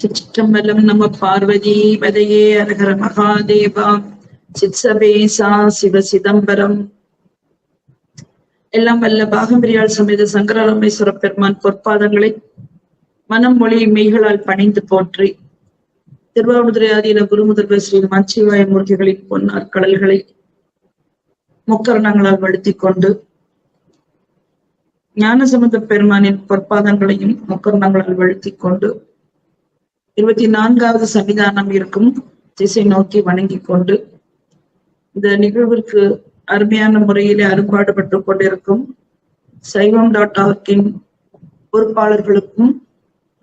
சிற்றம்பலம் நம பார்வதி பதையே அரகர மகாதேவா. சித்சபேசா சிவ சிதம்பரம். எல்லாம் வல்ல பாகம்பிரியால் சமேத சங்கரராமேஸ்வர பெருமான் பொற்பாதங்களை மனம் மொழி மெய்களால் பணிந்து போற்றி. திருவாவூதுரை ஆதீன குருமுதல்வர் ஸ்ரீ மச்சிவாய மூர்த்திகளின் பொன்னார் கடல்களை முக்கரணங்களால் வழுத்திக் கொண்டு ஞானசம்பந்த பெருமானின் பொற்பாதங்களையும் முக்கரணங்களால் வழுத்திக் கொண்டு இருபத்தி நான்காவது சன்னிதானம் இருக்கும். திசை நோக்கி வணங்கிக் கொண்டு இந்த நிகழ்விற்கு அருமையான முறையிலே அரும்பாடுபட்டு கொண்டிருக்கும் சைவம் டாட் ஆர்கின் பொறுப்பாளர்களுக்கும்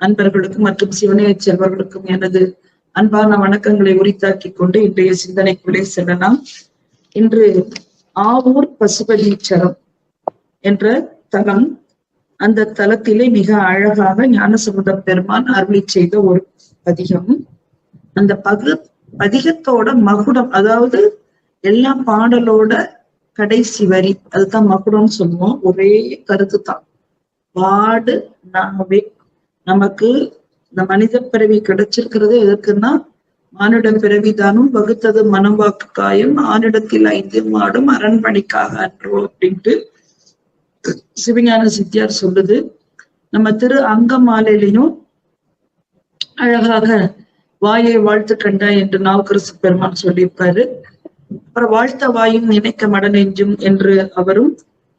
நண்பர்களுக்கும் மற்றும் சிவனைய செல்வர்களுக்கும் எனது அன்பான வணக்கங்களை உரித்தாக்கி கொண்டு இன்றைய சிந்தனைக்குள்ளே செல்லலாம். இன்று ஆவூர் பசுபதீச்சரம் என்ற தலம் அந்த தலத்திலே மிக அழகாக ஞானசமுத பெருமான் அருளி செய்த ஒரு பதிகம். அந்த பகு பதிகத்தோட மகுடம் அதாவது எல்லா பாடலோட கடைசி வரி அதுதான் மகுடம்னு சொல்லுவோம். ஒரே கருத்து தான் பாடு நாவே நமக்கு இந்த மனித பிறவி கிடைச்சிருக்கிறது எதற்குன்னா மானிட பிறவிதானும் வகுத்தது மனம் வாக்கு காயம் ஆனிடத்தில் ஐந்து மாடும் அரண்மனைக்காக அன்றோ அப்படின்ட்டு சிவஞான சித்தியார் சொல்லுது. நம்ம திரு அங்கமாலையிலையும் அழகாக வாயை வாழ்த்து கண்டா என்று நாவுக்கரசு பெருமான் சொல்லியிருப்பாரு அப்புறம் வாழ்த்த வாயும் நினைக்க மடநெஞ்சும் என்று அவரும்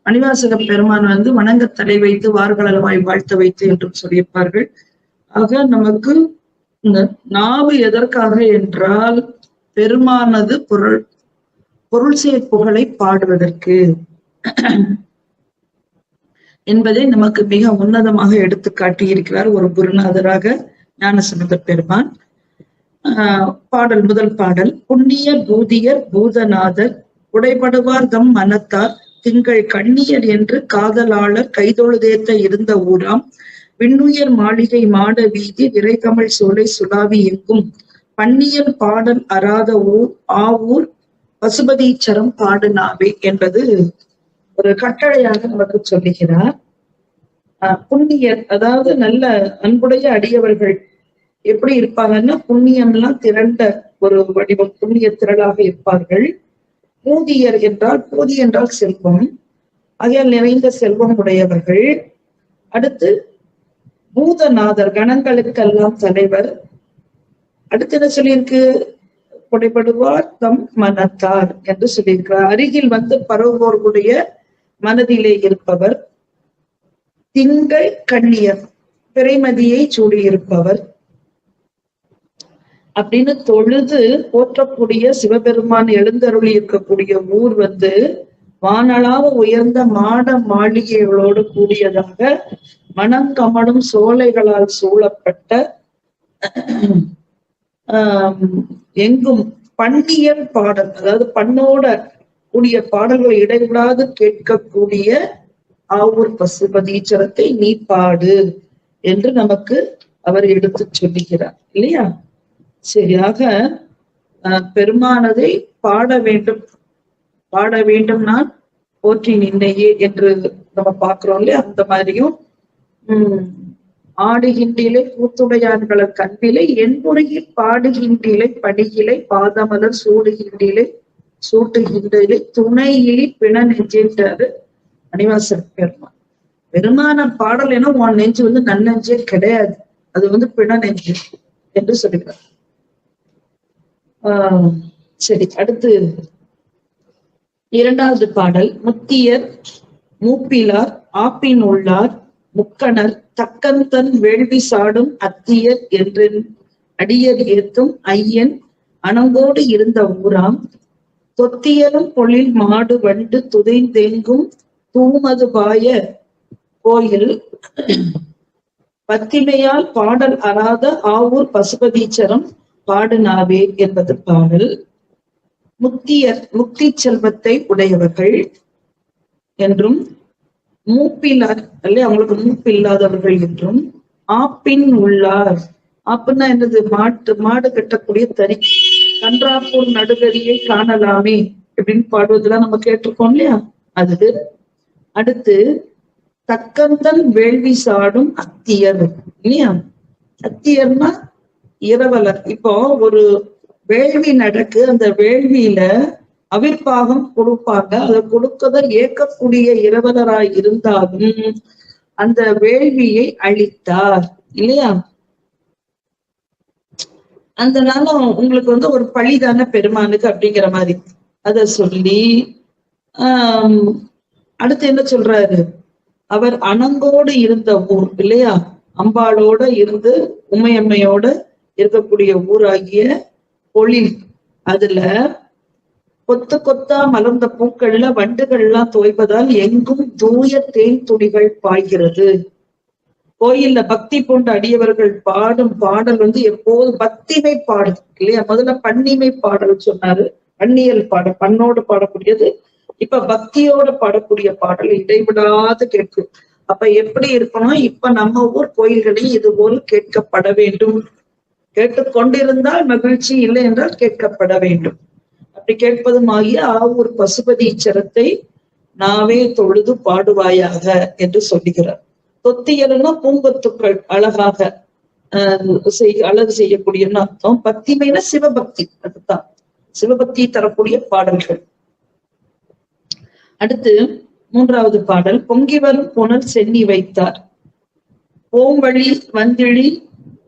மணிவாசக பெருமான் வந்து வணங்க தலை வைத்து வார்கள வாய் வாழ்த்த வைத்து என்றும் சொல்லியிருப்பார்கள். ஆக நமக்கு இந்த நாவு எதற்காக என்றால் பெருமானது பொருள் பொருள் செய்ய புகழை பாடுவதற்கு என்பதை நமக்கு மிக உன்னதமாக எடுத்து காட்டியிருக்கிறார் ஒரு குருநாதராக. ஞானசம்பந்த பெருமான். ஆஹ் பாடல் முதல் பாடல். புண்ணிய பூதியர் பூதநாதர் உடைபடுவார் தம் மனத்தார் திங்கள் கண்ணியர் என்று காதலாளர் கைதொழுதேத்த இருந்த ஊராம். விண்ணுயர் மாளிகை மாட வீதி விரைகமல் சோலை சுலாவி எங்கும். பன்னியல் பாடல் அறாத ஊர் ஆவூர் பசுபதீச்சரம் பாடுனாவே என்பது ஒரு கட்டளையாக நமக்கு சொல்லுகிறார். புண்ணியர் அதாவது நல்ல அன்புடைய அடியவர்கள் எப்படி இருப்பாங்கன்னா புண்ணியம்லாம் திரண்ட ஒரு வடிவம் புண்ணிய திரளாக இருப்பார்கள். பூதியர் என்றால் பூதி என்றால் செல்வம். ஆகையால் நிறைந்த செல்வம் உடையவர்கள். அடுத்து பூதநாதர் கணங்களுக்கெல்லாம் தலைவர். அடுத்து என்ன சொல்லியிருக்கு? கொடைப்படுவார் தம் மனத்தார் என்று சொல்லியிருக்கிறார். அருகில் வந்து பரவுவோர்களுடைய மனதிலே இருப்பவர். திங்கள் கண்ணியர் பிறைமதியை சூடியிருப்பவர். அப்படின்னு தொழுது போற்றக்கூடிய சிவபெருமான் எழுந்தருளி இருக்கக்கூடிய ஊர் வந்து வானளாவ உயர்ந்த மாட மாளிகைகளோடு கூடியதாக மணங்கமடும் சோலைகளால் சூழப்பட்ட ஆஹ் எங்கும் பண்ணியல் பாடல் அதாவது பண்ணோட கூடிய பாடல்களை இடைவிடாது கேட்கக்கூடிய ஆவூர் பசுபதீச்சரத்தை நீ பாடு என்று நமக்கு அவர் எடுத்து சொல்லுகிறார் இல்லையா? சரியாக பெருமானதை பாட வேண்டும். பாட வேண்டும் நான் போற்றி நின்னையே என்று நம்ம பாக்குறோம் இல்லையா? அந்த மாதிரியும் உம் ஆடுகின்றிலை கூத்துடையான்கள கண்பிலை என்புறையில் பாடுகின்றிலை படியிலை பாதமலர் சூடுகின்றிலை சூட்டுகின்றிலை துணையிலி பிண நெஞ்சின்றாரு அனிவாசன் பெருமான். பெருமான பாடல் என உன் நெஞ்சு வந்து நன்னெஞ்சே கிடையாது. அது வந்து பிண நெஞ்சு என்று சொல்லுகிறார் ஆஹ் சரி அடுத்து இரண்டாவது பாடல். முத்தியர் மூப்பிலார் ஆப்பின் உள்ளார் முக்கணர் தக்கந்தன் வேள்வி சாடும் அத்தியர் என்று அடியர் ஏத்தும் ஐயன் அணங்கோடு இருந்த ஊராம். தொத்தியலும் பொழில் மாடு வண்டு துதைந்தெங்கும் தூமது பாய கோயில். பத்திமையால் பாடல் அறாத ஆவூர் பசுபதீச்சரம் பாடுனாவே என்பது பாடல். முத்தியர் முக்தி செல்வத்தை உடையவர்கள் என்றும் மூப்பிலார் அல்ல அவங்களுக்கு மூப்பு இல்லாதவர்கள் என்றும் ஆப்பின் உள்ளார். ஆப்புன்னா என்னது? மாட்டு மாடு கட்டக்கூடிய தறி. கன்றாப்பூர் நடுகரியை காணலாமே அப்படின்னு பாடுவதெல்லாம் நம்ம கேட்டிருக்கோம் இல்லையா? அது அடுத்து தக்கந்தன் வேள்வி சாடும் அத்தியர் இல்லையா? அத்தியர்னா இரவலர். இப்போ ஒரு வேள்வி நடக்கு அந்த வேள்வியில அவிர்பாகம் கொடுப்பாங்க. அதை கொடுக்கத ஏற்கக்கூடிய இரவலராய் இருந்தாலும் அந்த வேள்வியை அழித்தார். இல்லையா? அந்த உங்களுக்கு வந்து ஒரு பழிதான பெருமானுக்கு அப்படிங்கிற மாதிரி. அத சொல்லி ஆஹ் அடுத்து என்ன சொல்றாரு? அவர் அனங்கோடு இருந்த ஊர் இல்லையா? அம்பாளோட இருந்து உமையம்மையோட இருக்கக்கூடிய ஊராகிய பொழில் அதுல கொத்து கொத்தா மலர்ந்த பூக்கள்ல வண்டுகள் எல்லாம் தோய்வதால் எங்கும் தூய தேன் துணிகள் பாய்கிறது. கோயில்ல பக்தி பூண்ட அடியவர்கள் பாடும் பாடல் வந்து எப்போது பக்திமை பாடல் இல்லையா? முதல்ல பண்ணிமை பாடல் சொன்னாரு. பண்ணியல் பாடல் பண்ணோடு பாடக்கூடியது. இப்ப பக்தியோட பாடக்கூடிய பாடல் இடைவிடாது கேட்கும். அப்ப எப்படி இருக்கணும்? இப்ப நம்ம ஊர் கோயில்களில் இது போல் கேட்கப்பட வேண்டும். கேட்டுக்கொண்டிருந்தால் மகிழ்ச்சி இல்லை என்றால் கேட்கப்பட வேண்டும். அப்படி கேட்பதுமாகிய ஆவூர் சரத்தை நாவே தொழுது பாடுவாயாக என்று சொல்லுகிறார். தொத்தியல்னா பூங்கொத்துக்கள் அழகாக செய் அழகு செய்யக்கூடியன்னு அர்த்தம். பக்திமைனா சிவபக்தி அதுதான். சிவபக்தி தரக்கூடிய பாடல்கள். அடுத்து மூன்றாவது பாடல் பொங்கி வரும் புனல் சென்னி வைத்தார். போம்பழி வந்திழி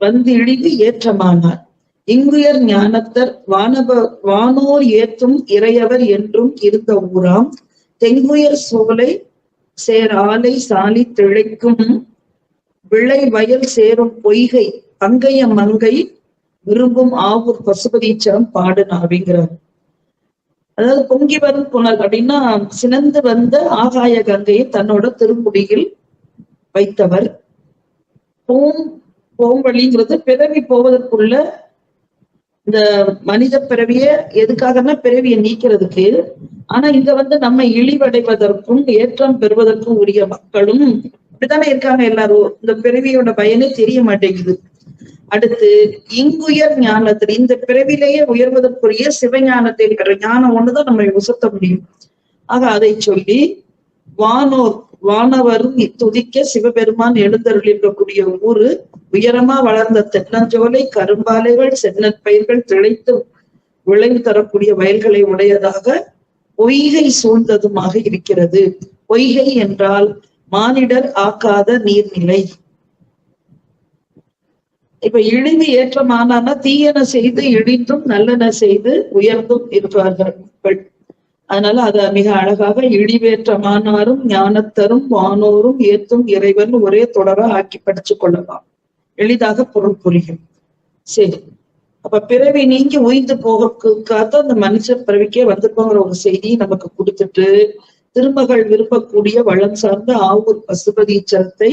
வந்து இழிந்து ஏற்றமானார். இங்குயர் ஞானத்தர் வானவ வானோர் ஏத்தும் இறையவர் என்றும் இருந்த ஊராம். தெங்குயர் சோலை சேர் ஆலை சாலி திளைக்கும் விளை வயல் சேரும் பொய்கை பங்கைய மங்கை விரும்பும் ஆவூர் பசுபதீச்சரம் பாடுனா அப்படிங்கிறார் அதாவது பொங்கி வரும் புனல் அப்படின்னா சினந்து வந்த ஆகாய கங்கையை தன்னோட திருமுடியில் வைத்தவர். போகும் வழிங்கிறது பிறவி போவதற்குள்ள இந்த மனித பிறவிய எதுக்காகன்னா பிறவியை நீக்கிறதுக்கு. ஆனா இங்க வந்து நம்ம இழிவடைவதற்கும் ஏற்றம் பெறுவதற்கும் உரிய மக்களும் இப்படித்தானே இருக்காங்க எல்லாரும். இந்த பிறவியோட பயனே தெரிய மாட்டேங்குது. அடுத்து இங்குயர் ஞானத்தில் இந்த பிறவிலேயே உயர்வதற்குரிய சிவஞானத்தை பெற ஞானம் ஒண்ணுதான் நம்ம உசத்த முடியும். ஆக அதை சொல்லி வானோர் வானவரும் துதிக்க சிவபெருமான் எழுந்தருள் இருக்கக்கூடிய ஊரு உயரமா வளர்ந்த தென்னஞ்சோலை கரும்பாலைகள் சென்னற் பயிர்கள் திளைத்து விளைவு தரக்கூடிய வயல்களை உடையதாக பொய்கை சூழ்ந்ததுமாக இருக்கிறது. பொய்கை என்றால் மானிடர் ஆக்காத நீர்நிலை. இப்ப இழிவு ஏற்றமானா தீயன செய்து இழிந்தும் நல்லன செய்து உயர்ந்தும் இருப்பார்கள். அதனால அத மிக அழகாக இழிவேற்றமானாரும் ஞானத்தரும் வானோரும் ஏத்தும் இறைவன் ஒரே தொடரா ஆக்கி படிச்சு கொள்ளலாம். எளிதாக பொருள் புரியும். சரி. அப்ப பிறவி நீங்கி உயிர்ந்து போகிறதுக்காக அந்த மனுஷ பிறவிக்கே வந்திருக்கோங்கிற ஒரு செய்தியை நமக்கு கொடுத்துட்டு திருமகள் விரும்பக்கூடிய வளம் சார்ந்த ஆவூர் பசுபதீச்சரத்தை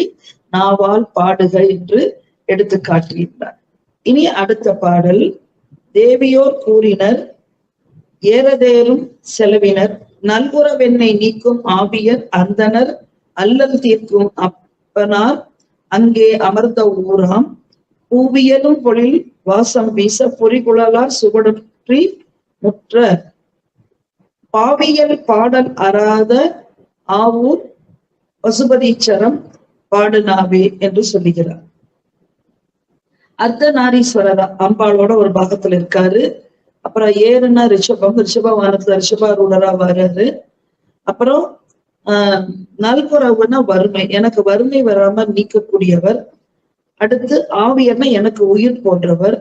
நாவால் பாடுக என்று எடுத்து காட்டியிருந்தார் இனி அடுத்த பாடல் தேவியோர் கூறினர் ஏறதேறும் செலவினர். நல்குறவெண்ணை நீக்கும் ஆவியர் அந்தனர் அல்லல் தீர்க்கும் அப்பனார். அங்கே அமர்ந்த ஊராம். பூவியலும் பொழில் வாசம் வீச பொறிகுழலார் சுவடுற்றி முற்ற. பாவியல் பாடல் அறாத ஆவூர் பசுபதீச்சரம் பாடுனாவே என்று சொல்லுகிறார். அர்த்தநாரீஸ்வரர் அம்பாளோட ஒரு பாகத்துல இருக்காரு. அப்புறம் ஏறுனா ரிஷபம் ரிஷப வானத்துல ரிஷபாரூடரா வராரு அப்புறம் ஆஹ் நல்குறவுன்னா வறுமை. எனக்கு வறுமை வராம நீக்கக்கூடியவர். அடுத்து ஆவியர்னா எனக்கு உயிர் போன்றவர்.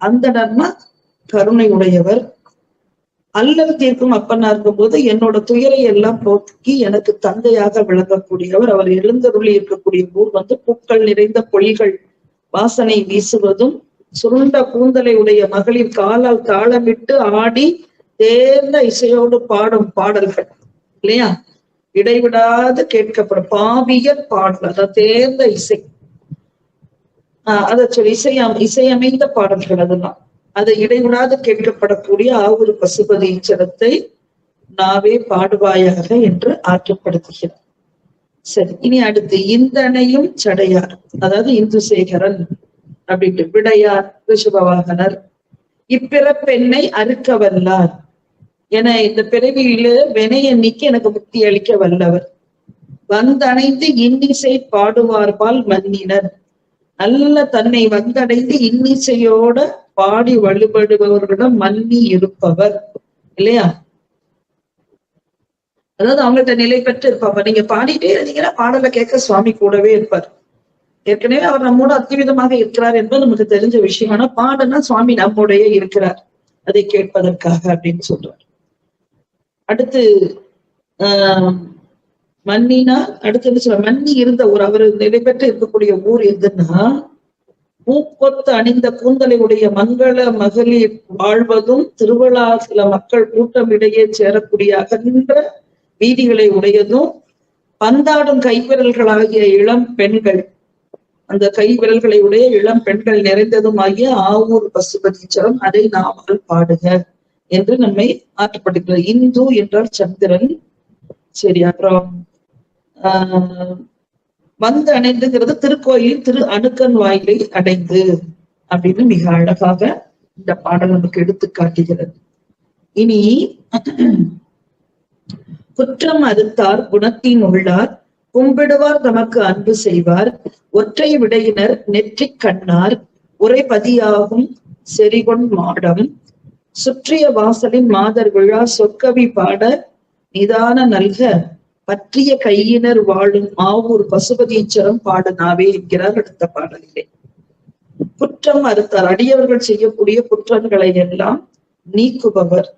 அந்தடர்னா கருணை உடையவர். அல்லல் தீர்க்கும் அப்பனா இருக்கும்போது என்னோட துயரை எல்லாம் போக்கி எனக்கு தந்தையாக விளங்கக்கூடியவர். அவர் எழுந்தருளி இருக்கக்கூடிய ஊர் வந்து பூக்கள் நிறைந்த பொழிகள் வாசனை வீசுவதும் சுருண்ட கூந்தலை உடைய மகளிர் காலால் தாளமிட்டு ஆடி தேர்ந்த இசையோடு பாடும் பாடல்கள் இல்லையா? இடைவிடாது கேட்கப்படும் பாவியர் பாடல் அதாவது தேர்ந்த இசை. ஆஹ் அதை சொல்லி இசையம் இசையமைந்த பாடல்கள் அதெல்லாம். அதை இடைவிடாது கேட்கப்படக்கூடிய ஆவூர் பசுபதி சரத்தை நாவே பாடுவாயாக என்று ஆற்றப்படுத்துகிறார் சரி இனி அடுத்து இந்தனையும் சடையார் அதாவது இந்துசேகரன். அப்படின்ட்டு விடையார் ரிஷபவாகனர் இப்பிறப்பெண்ணை அறுக்க வல்லார் என இந்த பிறவியில வினைய நீக்கி எனக்கு முக்தி அளிக்க வல்லவர். வந்தடைந்து இன்னிசை பாடுவார்பால் மன்னினர். நல்ல தன்னை வந்தடைந்து இன்னிசையோட பாடி வழிபடுபவர்களிடம் மன்னி இருப்பவர். இல்லையா? அதாவது அவங்கள்ட்ட நிலை பெற்று இருப்பாங்க நீங்க பாடிட்டே இருந்தீங்கன்னா பாடலை கேட்க சுவாமி கூடவே இருப்பார். ஏற்கனவே அவர் நம்மோட அத்திவிதமாக இருக்கிறார் என்பது நமக்கு தெரிஞ்ச விஷயம். ஆனா பாடனா சுவாமி நம்முடைய இருக்கிறார். அதை கேட்பதற்காக அப்படின்னு சொல்றார். அடுத்து ஆஹ் மன்னினா அடுத்து என்ன சொல்ற மன்னி இருந்த ஊர் அவர் நிலை பெற்று இருக்கக்கூடிய ஊர் எதுன்னா பூக்கொத்து அணிந்த கூந்தலை உடைய மங்கள மகளிர் வாழ்வதும் திருவிழா சில மக்கள் கூட்டம் இடையே சேரக்கூடிய அகன்ற வீதிகளை உடையதும் பந்தாடும் கைவிரல்களாகிய இளம் பெண்கள் அந்த கை விரல்களை உடைய இளம் பெண்கள் நிறைந்ததும் ஆகிய ஆவூர் பசுபதீச்சரம் அதை நாமல் பாடுக என்று நம்மை ஆற்றப்படுகிறது. இந்து என்றால் சந்திரன். சரி அப்புறம் ஆஹ் வந்து அணைந்துங்கிறது திருக்கோயிலில் திரு அணுக்கன் வாயிலை அடைந்து அப்படின்னு மிக அழகாக இந்த பாடல் நமக்கு எடுத்து காட்டுகிறது. இனி குற்றம் அறுத்தார் குணத்தின் உள்ளார் கும்பிடுவார் தமக்கு அன்பு செய்வார். ஒற்றை விடையினர் நெற்றிக் கண்ணார். உரைபதியாகும் செறிகொண் மாடம். சுற்றிய வாசலின் மாதர் விழா சொற்கவி பாட நிதான நல்க பற்றிய கையினர் வாழும் ஆவூர் பசுபதீச்சரம் பாடனாவே என்கிறார் அடுத்த பாடலிலே. குற்றம் அறுத்தார். அடியவர்கள் செய்யக்கூடிய குற்றங்களை எல்லாம் நீக்குபவர்.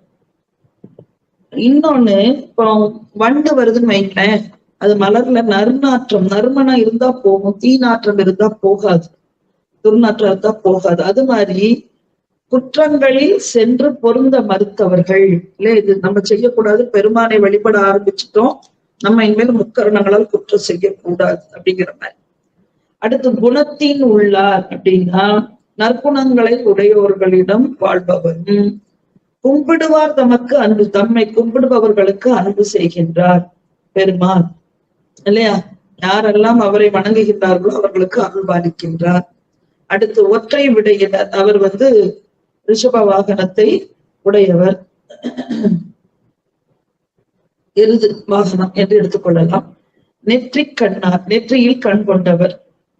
இன்னொன்னு இப்போ வண்டு வருதுன்னு வைங்களேன். அது மலர்ல நறுநாற்றம் நறுமணம் இருந்தா போகும் தீ நாற்றம் இருந்தா போகாது துர்நாற்றம் இருந்தா போகாது. அது மாதிரி குற்றங்களில் சென்று பொருந்த மறுத்தவர்கள் இல்ல இது நம்ம செய்யக்கூடாது பெருமானை வழிபட ஆரம்பிச்சிட்டோம். நம்ம இனிமேல் முக்கரணங்களால் குற்றம் செய்யக்கூடாது அப்படிங்கிற மாதிரி. அடுத்து குணத்தின் உள்ளார் அப்படின்னா நற்குணங்களை உடையவர்களிடம் வாழ்பவர். கும்பிடுவார் தமக்கு அன்பு தம்மை கும்பிடுபவர்களுக்கு அன்பு செய்கின்றார் பெருமான். இல்லையா? யாரெல்லாம் அவரை வணங்குகின்றார்களோ அவர்களுக்கு அருள் பாலிக்கின்றார். அடுத்து ஒற்றை விடையினர் அவர் வந்து ரிஷப வாகனத்தை உடையவர். எருது வாகனம் என்று எடுத்துக்கொள்ளலாம் நெற்றி கண்ணார் நெற்றியில் கண் கொண்டவர்.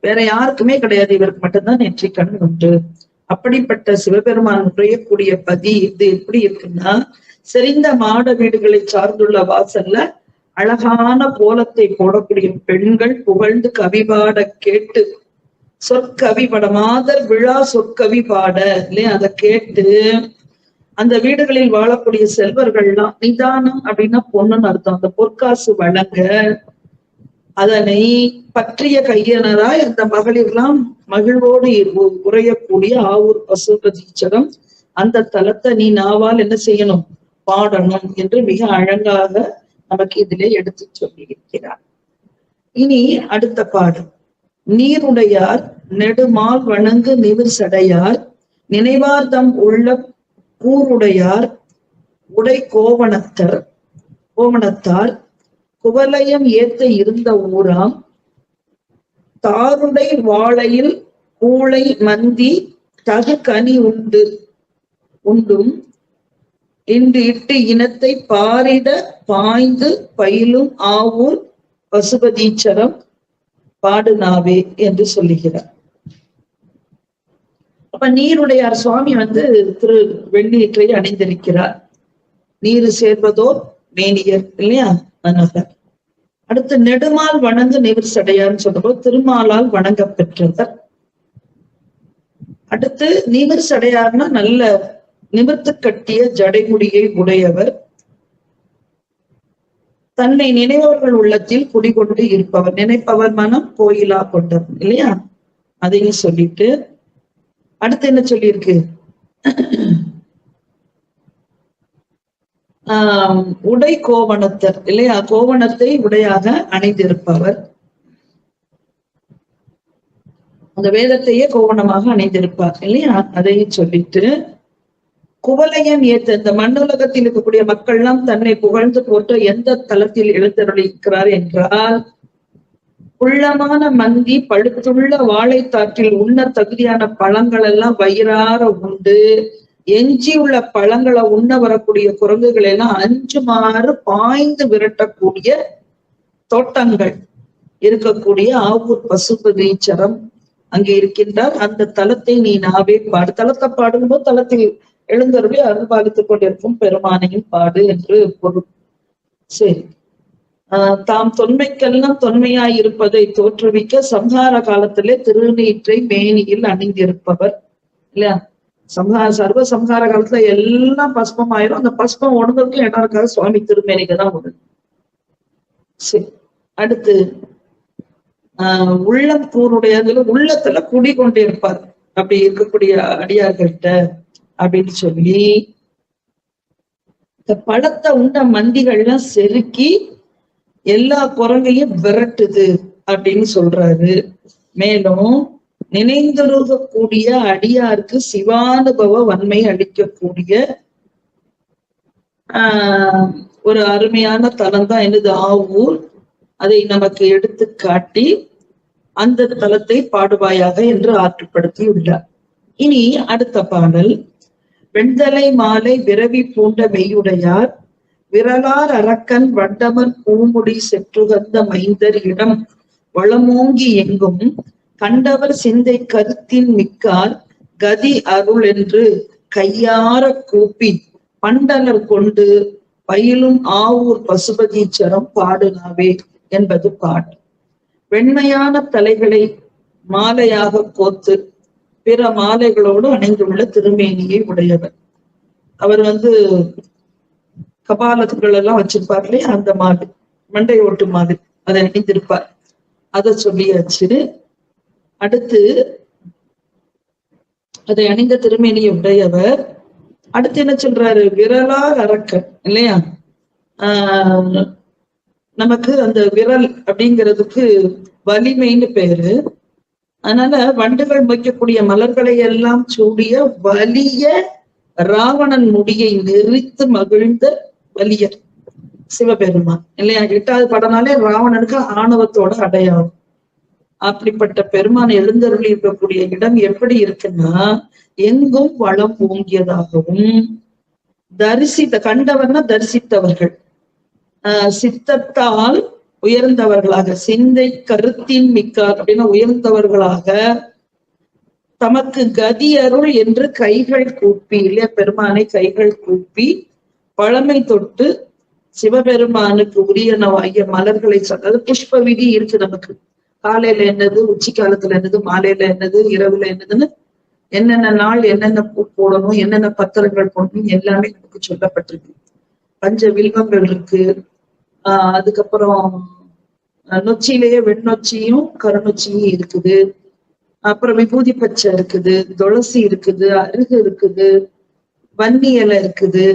வேற யாருக்குமே கிடையாது இவருக்கு மட்டும்தான் நெற்றி கண் உண்டு. அப்படிப்பட்ட சிவபெருமான் நுழையக்கூடிய பதி இது எப்படி இருக்குன்னா செறிந்த மாட வீடுகளை சார்ந்துள்ள வாசல்ல அழகான கோலத்தை போடக்கூடிய பெண்கள் புகழ்ந்து கவிபாட கேட்டு சொற்கவி பட மாதர் விழா சொற்கவி பாட இல்லையா? அதை கேட்டு அந்த வீடுகளில் வாழக்கூடிய செல்வர்கள்லாம் நிதானம் அப்படின்னா பொண்ணுன்னு அர்த்தம். அந்த பொற்காசு வழங்க அதனை பற்றிய கையனராய் அந்த மகளிர்லாம் மகிழ்வோடு உரையக்கூடிய ஆவூர் பசுபதீச்சரம் அந்த தலத்தை நீ நாவால் என்ன செய்யணும்? பாடணும் என்று மிக அழகாக நமக்கு இதிலே எடுத்து சொல்லியிருக்கிறார். இனி அடுத்த பாடம். நீருடையார் நெடுமால் வணங்கு நிவர் சடையார் நினைவார்தம் உள்ள கூருடையார் உடை கோவணத்தர் கோவணத்தார் குவலயம் ஏத்த இருந்த ஊராம் தாருடை வாழையில் கூளை மந்தி தகு கனி உண்டு உண்டும் இன்று இட்டு இனத்தை பாரிட பாய்ந்து பயிலும் ஆவூர் பசுபதீச்சரம் பாடுனாவே என்று சொல்லுகிறார். அப்ப நீருடையார் சுவாமி வந்து திரு வெண்ணீற்றை அணிந்திருக்கிறார். நீர் சேர்வதோ மேனியர் இல்லையா? மனோகர் அடுத்து நெடுமால் வணங்கு நிவர் சடையார்னு சொல்றப்போ திருமாலால் வணங்க பெற்றவர். அடுத்து நிவர் சடையார்னா நல்ல நிமிர்த்து கட்டிய ஜடைமுடியை உடையவர் தன்னை நினைவர்கள் உள்ளத்தில் குடிகொண்டு இருப்பவர். நினைப்பவர் மனம் கோயிலா கொண்டவர் இல்லையா? அதையும் சொல்லிட்டு அடுத்து என்ன சொல்லியிருக்கு? ஆஹ் உடை கோவணத்தர் இல்லையா? கோவணத்தை உடையாக அணிந்திருப்பவர். அந்த வேதத்தையே கோவணமாக அணிந்திருப்பார் இல்லையா? அதையும் சொல்லிட்டு குவலயம் ஏத்த இந்த மண்ணுலகத்தில் இருக்கக்கூடிய மக்கள்லாம் தன்னை புகழ்ந்து போட்டு எந்த தளத்தில் எழுந்தருளிக்கிறார் என்றால் உள்ளமான மந்தி பழுத்துள்ள வாழைத்தாற்றில் உண்ண தகுதியான பழங்கள் எல்லாம் வயிறார உண்டு. எஞ்சி உள்ள பழங்களை உண்ண வரக்கூடிய குரங்குகள் எல்லாம் அஞ்சுமாறு பாய்ந்து விரட்டக்கூடிய தோட்டங்கள். இருக்கக்கூடிய ஆவூர் பசுபதீச்சரம் அங்கே இருக்கின்றார். அந்த தலத்தை நீ நாவே பாடு. தலத்தை பாடும்போது தலத்தில் எழுந்தருளி அருள்பாவித்துக் கொண்டிருக்கும் பெருமானையும் பாடு என்று பொருள். சரி. ஆஹ் தாம் தொன்மைக்கெல்லாம் தொன்மையாய் இருப்பதை தோற்றுவிக்க சம்ஹார காலத்திலே திருநீற்றை மேனியில் அணிந்திருப்பவர். இல்லையா? சம்ஹார சர்வ சம்ஹார காலத்துல எல்லாம் பஸ்பம் ஆயிரும். அந்த பஸ்பம் உணர்ந்ததுக்கு இடம் இருக்காது சுவாமி திருமேனிக்கு தான் உண்டு. சரி. அடுத்து ஆஹ் உள்ளம் கூருடைய உள்ளத்துல குடி கொண்டிருப்பார். அப்படி இருக்கக்கூடிய அடியார்கள்ட்ட அப்படின்னு சொல்லி இந்த பழத்தை உண்ட மந்திகள்லாம் செருக்கி எல்லா குரங்கையும் விரட்டுது அப்படின்னு சொல்றாரு. மேலும் நினைந்துருகக்கூடிய அடியாருக்கு சிவானுபவ வன்மை அளிக்கக்கூடிய ஆஹ் ஒரு அருமையான தலம் தான் என்னது? ஆவூர். அதை நமக்கு எடுத்து காட்டி அந்த தலத்தை பாடுவாயாக என்று ஆற்றுப்படுத்தி உள்ளார் இனி அடுத்த பாடல். வெண்தலை மாலை விரவி பூண்ட மெய்யுடையார் விரலார் அரக்கன் வண்டமர் பூமுடி செற்றுகந்த மைந்தர் இடம் வளமோங்கி எங்கும் கண்டவர் சிந்தை கருத்தின் மிக்கார் கதி அருள் என்று கையார கூப்பி பண்டலர் கொண்டு பயிலும் ஆவூர் பசுபதீச்சரம் பாடுனாவே என்பது பாட்டு. வெண்மையான தலைகளை மாலையாக கோத்து பிற மாலைகளோடு அணிந்துள்ள திருமேனியை உடையவர். அவர் வந்து கபாலத்துகள் எல்லாம் வச்சிருப்பார் இல்லையா? அந்த மாதிரி மண்டை ஓட்டு மாதிரி அதை அணிந்திருப்பார். அதை சொல்லியாச்சு அடுத்து அதை அணிந்த திருமேனியை உடையவர். அடுத்து என்ன சொல்றாரு? விரலா அரக்கன் இல்லையா? ஆஹ் நமக்கு அந்த விரல் அப்படிங்கிறதுக்கு வலிமைன்னு பேரு. அதனால வண்டுகள் வைக்கக்கூடிய மலர்களை எல்லாம் சூடிய வலிய ராவணன் முடியை நெறித்து மகிழ்ந்த வலியர் சிவபெருமான். இல்லையா? எட்டாவது படம்னாலே ராவணனுக்கு ஆணவத்தோட அடையாளம். அப்படிப்பட்ட பெருமான் எழுந்தருளி இருக்கக்கூடிய இடம் எப்படி இருக்குன்னா எங்கும் வளம் ஓங்கியதாகவும் தரிசித்த கண்டவர்னா தரிசித்தவர்கள். ஆஹ் சித்தத்தால் உயர்ந்தவர்களாக சிந்தை கருத்தின் மிக்கார் அப்படின்னா உயர்ந்தவர்களாக தமக்கு கதி அருள் என்று கைகள் கூப்பி இல்லையா பெருமானை கைகள் கூப்பி பழமை தொட்டு சிவபெருமானுக்கு உரியனவாகிய மலர்களை சொன்னது புஷ்ப விதி இருக்கு நமக்கு. காலையில என்னது உச்சி காலத்துல என்னது மாலையில என்னது இரவுல என்னதுன்னு என்னென்ன நாள் என்னென்ன பூ போடணும் என்னென்ன பத்திரங்கள் போடணும் எல்லாமே நமக்கு சொல்லப்பட்டிருக்கு. பஞ்ச வில்வங்கள் இருக்கு ஆஹ் அதுக்கப்புறம் நொச்சியிலேயே வெண்ணொச்சியும் கருநொச்சியும் இருக்குது. அப்புறம் விபூதி பச்சை இருக்குது துளசி இருக்குது அருகு இருக்குது வன்னி இலை இருக்குது.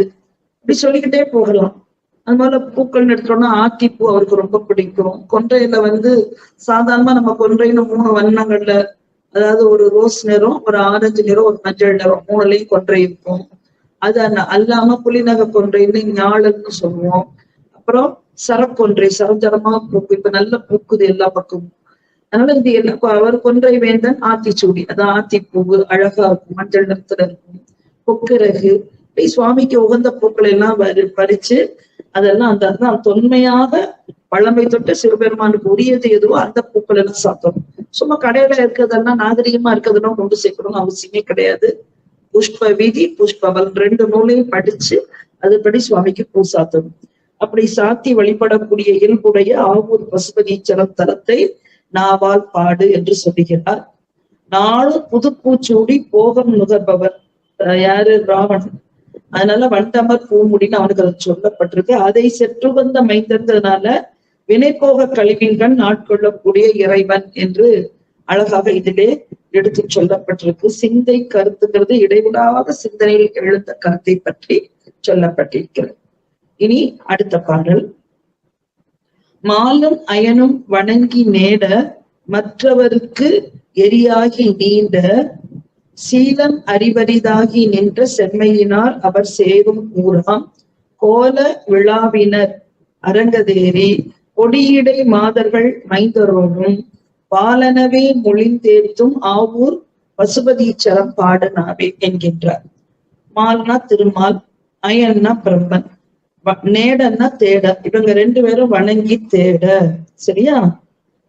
இப்படி சொல்லிக்கிட்டே போகலாம். அது மாதிரி பூக்கள் எடுத்தோம்னா ஆத்திப்பூ அவருக்கு ரொம்ப பிடிக்கும். கொன்றையில வந்து சாதாரணமா நம்ம கொன்றையில மூணு வண்ணங்கள்ல அதாவது ஒரு ரோஸ் நிறம் ஒரு ஆரஞ்சு நிறம் ஒரு மஞ்சள் நிறம் மூணுலையும் கொன்றை இருக்கும். அது அல்லாம புலிநக கொன்றைன்னு ஞாழல்னு சொல்லுவோம். அப்புறம் சரக்கொன்றை சரஞ்சரமா பூக்கு. இப்ப நல்ல பூக்குது எல்லா பக்கமும். அதனால இது எல்லா அவர் கொன்றை வேந்தன் ஆத்திச்சூடி. அதான் ஆத்திப்பூவு அழகா இருக்கும். மஞ்சள் நிறத்துல இருக்கும். பொக்கிரகு. இப்படி சுவாமிக்கு உகந்த பூக்களை எல்லாம் பறிச்சு அதெல்லாம் அந்த அதான் தொன்மையாக பழமை தொட்டு சிவபெருமானுக்கு உரியது எதுவோ அந்த பூக்கள் எல்லாம் சாத்தணும். சும்மா கடையில இருக்கிறதெல்லாம் நாகரிகமா இருக்கிறதெல்லாம் கொண்டு சேர்க்கணும்னு அவசியமே கிடையாது. புஷ்ப வீதி புஷ்பவல் ரெண்டு நூலையும் படிச்சு அதுபடி சுவாமிக்கு பூ சாத்தணும். அப்படி சாத்தி வழிபடக்கூடிய இயல்புடைய ஆவூர் பசுபதீச்சரம் தலத்தை நாவால் பாடு என்று சொல்லுகிறார் நாளும் புதுப்பூச்சூடி போகம் நுகர்பவர். யாரு? ராவணன். அதனால வண்டமர் பூமுடின்னு அவனுக்கு அது சொல்லப்பட்டிருக்கு. அதை செற்று வந்த மைந்ததுனால வினைப்போக கழிவின்கள் நாட்கொள்ளக்கூடிய இறைவன் என்று அழகாக இதிலே எடுத்து சொல்லப்பட்டிருக்கு. சிந்தை கருத்துங்கிறது இடைவிடாத சிந்தனையில் எழுந்த கருத்தை பற்றி சொல்லப்பட்டிருக்கிறது. இனி அடுத்த பாடல். மாலும் அயனும் வணங்கி நேட மற்றவருக்கு எரியாகி நீண்ட சீலம் அறிவரிதாகி நின்ற செம்மையினால் அவர் சேரும் ஊராம் கோல விழாவினர் அரங்கதேரி கொடியிடை மாதர்கள் மைந்தரோடும் பாலனவே மொழிந்தேர்த்தும் ஆவூர் பசுபதீச்சரம் பாடனாவே என்கின்றார். மால்னா திருமால் அயன்னா பிரம்மன். நேடன்னா தேட. இவங்க ரெண்டு பேரும் வணங்கி தேட. சரியா?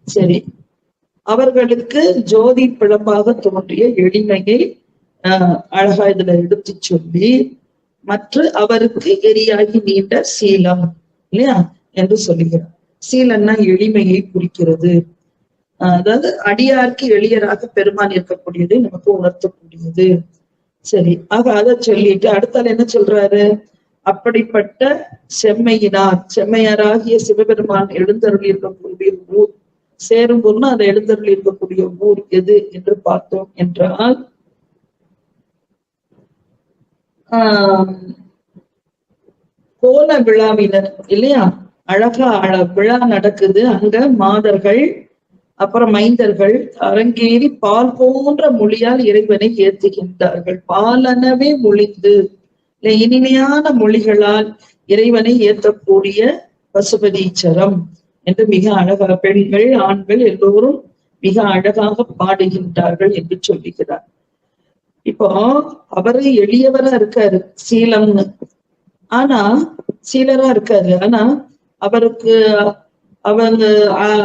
சரி. அவர்களுக்கு ஜோதி பிழம்பாக தோன்றிய எளிமையை ஆஹ் அழகா இதுல எடுத்து சொல்லி மற்ற அவருக்கு எரியாகி நீண்ட சீலம் இல்லையா? என்று சொல்லுகிறார். சீலன்னா எளிமையை குறிக்கிறது. அதாவது அடியார்க்கு எளியராக பெருமான் இருக்கக்கூடியது நமக்கு உணர்த்தக்கூடியது. சரி. ஆக அதை சொல்லிட்டு அடுத்தால என்ன சொல்றாரு? அப்படிப்பட்ட செம்மையினார் செம்மையராகிய சிவபெருமான் எழுந்தருள் இருக்கக்கூடிய ஊர் சேரும் ஊர்னா அதை எழுந்தருள் இருக்கக்கூடிய ஊர் எது என்று பார்த்தோம் என்றால் ஆஹ் கோல விழாவினர் இல்லையா? அழகா அழ விழா நடக்குது. அங்க மாதர்கள் அப்புறம் மைந்தர்கள் அரங்கேறி பால் போன்ற மொழியால் இறைவனை ஏத்துகின்றார்கள் பாலனவே மொழிந்து இல்ல இனிமையான மொழிகளால் இறைவனை ஏற்றக்கூடிய பசுபதீச்சரம் என்று மிக அழகாக பெண்கள் ஆண்கள் எல்லோரும் மிக அழகாக பாடுகின்றார்கள் என்று சொல்லுகிறார். இப்போ அவரு எளியவரா இருக்காரு சீலம்னு. ஆனா சீலரா இருக்காரு. ஆனா அவருக்கு அவங்க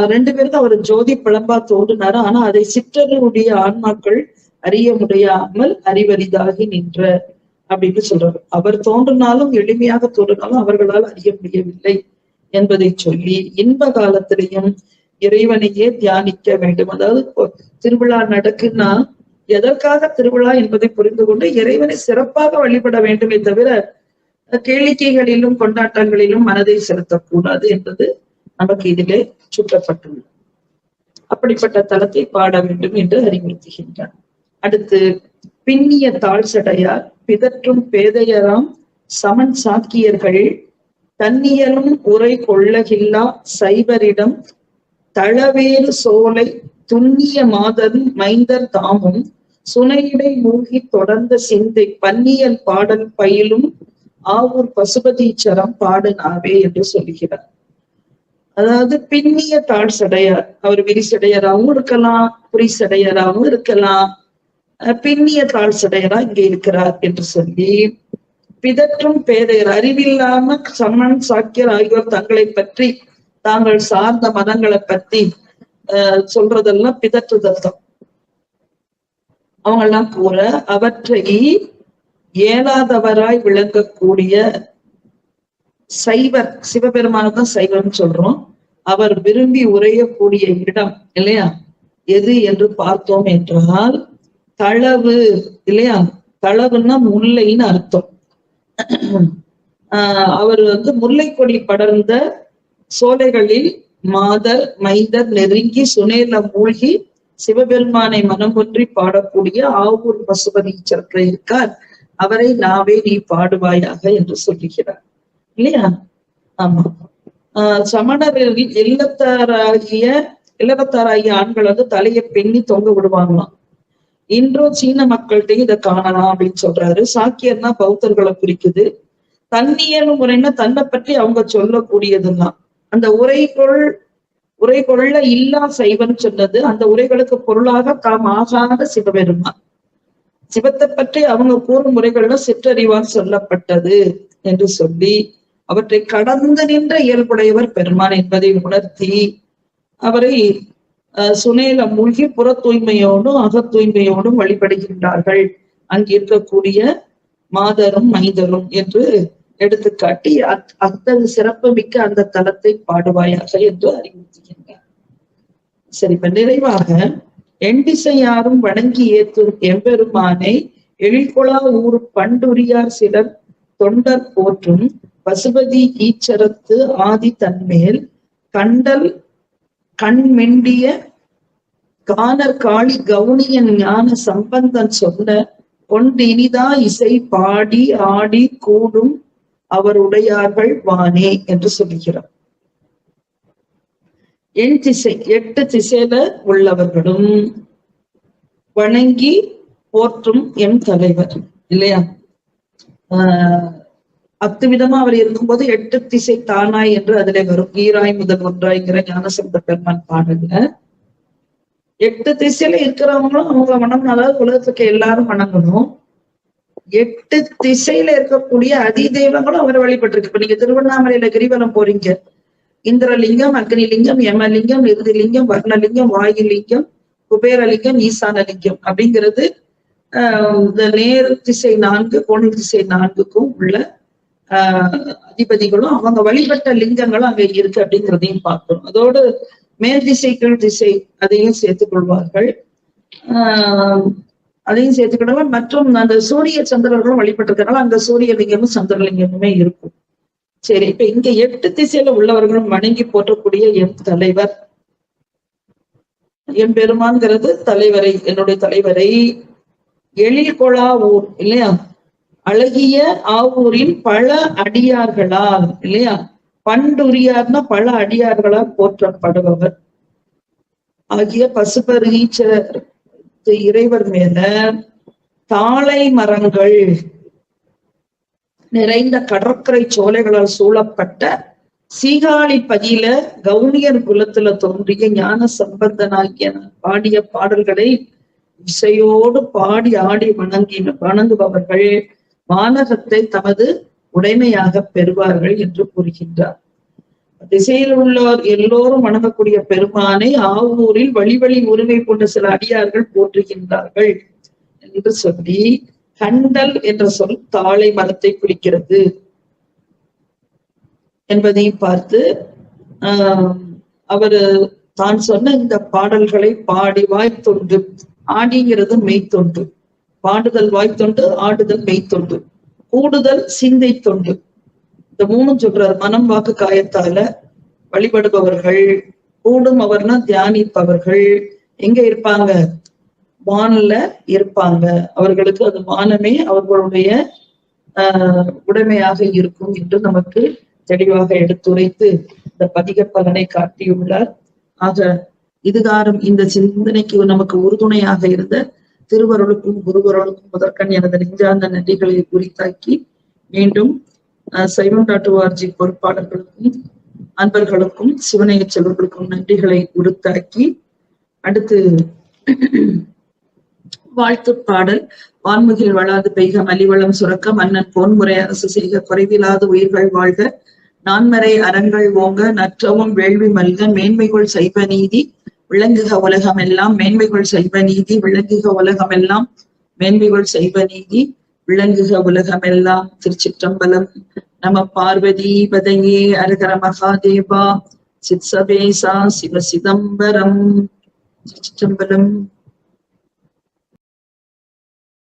ரெண்டு பேரும் அவர் ஜோதி பிளம்பா தோன்றினாரு. ஆனா அதை சிற்றருடைய ஆன்மாக்கள் அறிய முடியாமல் அறிவரிதாகி நின்ற அப்படின்னு சொல்றாரு. அவர் தோன்றினாலும் எளிமையாக தோன்றினாலும் அவர்களால் அறிய முடியவில்லை என்பதை சொல்லி இன்ப காலத்திலையும் இறைவனையே தியானிக்க வேண்டும். அதாவது திருவிழா நடக்குன்னா எதற்காக திருவிழா என்பதை புரிந்து கொண்டு இறைவனை சிறப்பாக வழிபட வேண்டுமே தவிர கேளிக்கைகளிலும் கொண்டாட்டங்களிலும் மனதை செலுத்தக்கூடாது என்பது நமக்கு இதிலே சுட்டப்பட்டுள்ளது. அப்படிப்பட்ட தளத்தை பாட வேண்டும் என்று அறிவுறுத்துகின்றார். அடுத்து பின்னிய தாழ் சடையார் பிதற்றும் பேதையராம் சமன் சாக்கியர்கள் தன்னியலும் உரை கொள்ளகில்லா சைவரிடம் தளவேறு சோலை துண்ணிய மாதரும் மைந்தர் தாமும் சுனையிடை மூழ்கி தொடர்ந்த சிந்தை பன்னியல் பாடல் பயிலும் ஆவூர் பசுபதீச்சரம் பாடுனாவே என்று சொல்கிறார் அதாவது பின்னிய தாழ் சடையார் அவர் விரிசடையராகவும் இருக்கலாம் புரிசடையராகவும் இருக்கலாம். பின்னிய தாழ் சடையரா இங்கே இருக்கிறார் என்று சொல்லி பிதற்றும் பேதையர் அறிவில்லாம சமன் சாக்கியர் ஆகியோர் தங்களை பற்றி தாங்கள் சார்ந்த மதங்களை பத்தி சொல்றதெல்லாம் பிதற்றுதல் தான். அவங்க எல்லாம் கூற அவற்றை ஏலாதவராய் விளங்கக்கூடிய சைவர் சிவபெருமான தான் சைவர்னு சொல்றோம். அவர் விரும்பி உரையக்கூடிய இடம் இல்லையா? எது என்று பார்த்தோம் என்றால் தளவு இல்லையா? தளவுன்னா முல்லைன்னு அர்த்தம். ஆஹ் அவர் வந்து முல்லை கொடி படர்ந்த சோலைகளில் மாதர் மைந்தர் நெருங்கி சுனேல மூழ்கி சிவபெருமானை மனம் ஒன்றி பாடக்கூடிய ஆவூர் பசுபதீச்சரத்தில் இருக்கார். அவரை நாவே நீ பாடுவாயாக என்று சொல்லுகிறார். இல்லையா? ஆமா. ஆஹ் சமணரில் இல்லத்தாராகிய இல்லவத்தாராகிய ஆண்கள் வந்து தலையை பெண்ணி தொங்க விடுவாங்களாம். இன்றும் சீன மக்கள்கிட்டையும் இதை காணலாம் அப்படின்னு சொல்றாரு. சாக்கியர்னா பௌத்தர்களை குறிக்குது. தன்னியலும் முறைன்னா தன்னை பற்றி அவங்க சொல்லக்கூடியதுதான் அந்த உரைகொள் உரை கொள்ள இல்லா சைவன் சொன்னது அந்த உரைகளுக்கு பொருளாக தாம் ஆகாத சிவபெருமான். சிவத்தை பற்றி அவங்க கூறும் முறைகள்ல சிற்றறிவால் சொல்லப்பட்டது என்று சொல்லி அவற்றை கடந்து நின்ற இயல்புடையவர் பெருமான் என்பதை உணர்த்தி அவரை சுனேல மூழ்கி புற தூய்மையோடும் அக தூய்மையோடும் வழிபடுகின்றார்கள். அங்கு இருக்கக்கூடிய மாதரும் மைதரும் என்று எடுத்துக்காட்டி அத்- அத்தகு சிறப்பு மிக்க அந்த தலத்தை பாடுவாயாக என்று அறிவுறுத்துகின்றார். சரி இப்ப நிறைவாக எண்டிசையாரும் வணங்கி ஏற்றும் எம்பெருமானை எழில்குழா ஊர் பண்டுரியார் சிலர் தொண்டர் போற்றும் பசுபதி ஈச்சரத்து ஆதி தன்மேல் கண்டல் கண்மெண்டிய காலர் காளி கவுனியன் ஞான சம்பந்தன் சொன்ன கொண்டினிதா இசை பாடி ஆடி கூடும் அவருடையார்கள் வானே என்று சொல்லுகிறார். எண் திசை எட்டு திசையில உள்ளவர்களும் வணங்கி போற்றும் எம் தலைவர் இல்லையா? ஆஹ் அத்துவிதமா அவர் இருக்கும்போது எட்டு திசை தானாய் என்று அதிலே வரும். ஈராய் முதல் ஒன்றாய்ங்கிற ஞானசம்பந்த பெருமான் பாடல்ல. எட்டு திசையில இருக்கிறவங்களும் அவங்க வணங்கணும் அதாவது உலகத்துக்கு எல்லாரும் வணங்கணும். எட்டு திசையில இருக்கக்கூடிய அதி தெய்வங்களும் அவரை வழிபட்டிருக்கு. இப்ப நீங்க திருவண்ணாமலையில கிரிவலம் போறீங்க. இந்திரலிங்கம் அக்னிலிங்கம் யமலிங்கம் இறுதிலிங்கம் வர்ணலிங்கம் வாயுலிங்கம் குபேரலிங்கம் ஈசானலிங்கம் அப்படிங்கிறது ஆஹ் இந்த நேர் திசை நான்கு கோணல் திசை நான்குக்கும் உள்ள அதிபதிகளும் அவங்க வழிபட்ட லிங்கங்களும் அங்க இருக்கு அப்படிங்கிறதையும் பார்க்கிறோம். அதோடு மேல் திசை கீழ் திசை அதையும் சேர்த்துக் கொள்வார்கள். ஆஹ் அதையும் சேர்த்துக்கிடலாம் மற்றும் அந்த சூரிய சந்திரர்களும் வழிபட்டிருக்கனால அந்த சூரிய லிங்கமும் சந்திரலிங்கமுமே இருக்கும். சரி இப்ப இங்க எட்டு திசையில உள்ளவர்களும் வணங்கி போற்றக்கூடிய என் தலைவர். என் பெருமான்கிறது தலைவரை என்னுடைய தலைவரை. எழில் கொழா ஊர் இல்லையா? அழகிய ஆவூரின் பல அடியார்களால் இல்லையா? பண்டுரியார்னா பல அடியார்களால் போற்றப்படுபவர். ஆகிய பசுபரீச்சர் இறைவர் மேல தாழை மரங்கள் நிறைந்த கடற்கரை சோலைகளால் சூழப்பட்ட சீகாழி பதியில கவுனியர் குலத்துல தோன்றிய ஞான சம்பந்தனாகிய பாடிய பாடல்களை இசையோடு பாடி ஆடி வணங்கி வணங்குபவர்கள். வானகத்தை தமது உடைமையாக பெறுவார்கள் என்று கூறுகின்றார். திசையில் உள்ளோர் எல்லோரும் வணங்கக்கூடிய பெருமானை ஆவூரில் வழி வழி உரிமை கொண்ட சில அடியார்கள் போற்றுகின்றார்கள் என்று சொல்லி கண்டல் என்ற சொல் தாழை மரத்தை குறிக்கிறது என்பதையும் பார்த்து ஆஹ் அவரு தான் சொன்ன இந்த பாடல்களை பாடி வாய்த்தொண்டு ஆடிங்கிறது மெய்த்தொண்டு பாண்டுதல் வாய்த்தொண்டு ஆடுதல் மெய்த்தொண்டு. கூடுதல் சிந்தை தொண்டு இந்த மூணும் சொல்றாரு. மனம் வாக்கு காயத்தால வழிபடுபவர்கள் கூடும் அவர்னா தியானிப்பவர்கள். எங்க இருப்பாங்க? வான்ல இருப்பாங்க. அவர்களுக்கு அது வானமே அவர்களுடைய ஆஹ் உடைமையாக இருக்கும் என்று நமக்கு தெளிவாக எடுத்துரைத்து இந்த பதிக பலனை காட்டியுள்ளார். ஆக இதுகாரம் இந்த சிந்தனைக்கு நமக்கு உறுதுணையாக இருந்த திருவருளுக்கும் குருவருளுக்கும் முதற்கண் எனது நெஞ்சார்ந்த நன்றிகளை குறித்தாக்கி மீண்டும் சைவம் டாட்டுவார்ஜி பொறுப்பாளர்களுக்கும் அன்பர்களுக்கும் சிவனைய செல்வர்களுக்கும் நன்றிகளை உறுத்தாக்கி அடுத்து வாழ்த்து பாடல் வான்முகில் வளாது பெய்க மலிவளம் சுரக்க மன்னன் போன்முறை அரசு செய்க குறைவில்லாத உயிர்கள் வாழ்க நான்மறை அறங்கள் ஓங்க நற்றவும் வேள்வி மல்க மேன்மைகள் சைவ நீதி விளங்குக உலகம் எல்லாம். மேன்மைகள் சைவ நீதி விளங்குக உலகம் எல்லாம். மேன்மைகள் சைவ நீதி விளங்குக உலகம் எல்லாம். திருச்சிற்றம்பலம் நம பார்வதி பதையே அரகர மகாதேவா. சித்சபேசா சிவ சிதம்பரம் திருச்சிற்றம்பலம்.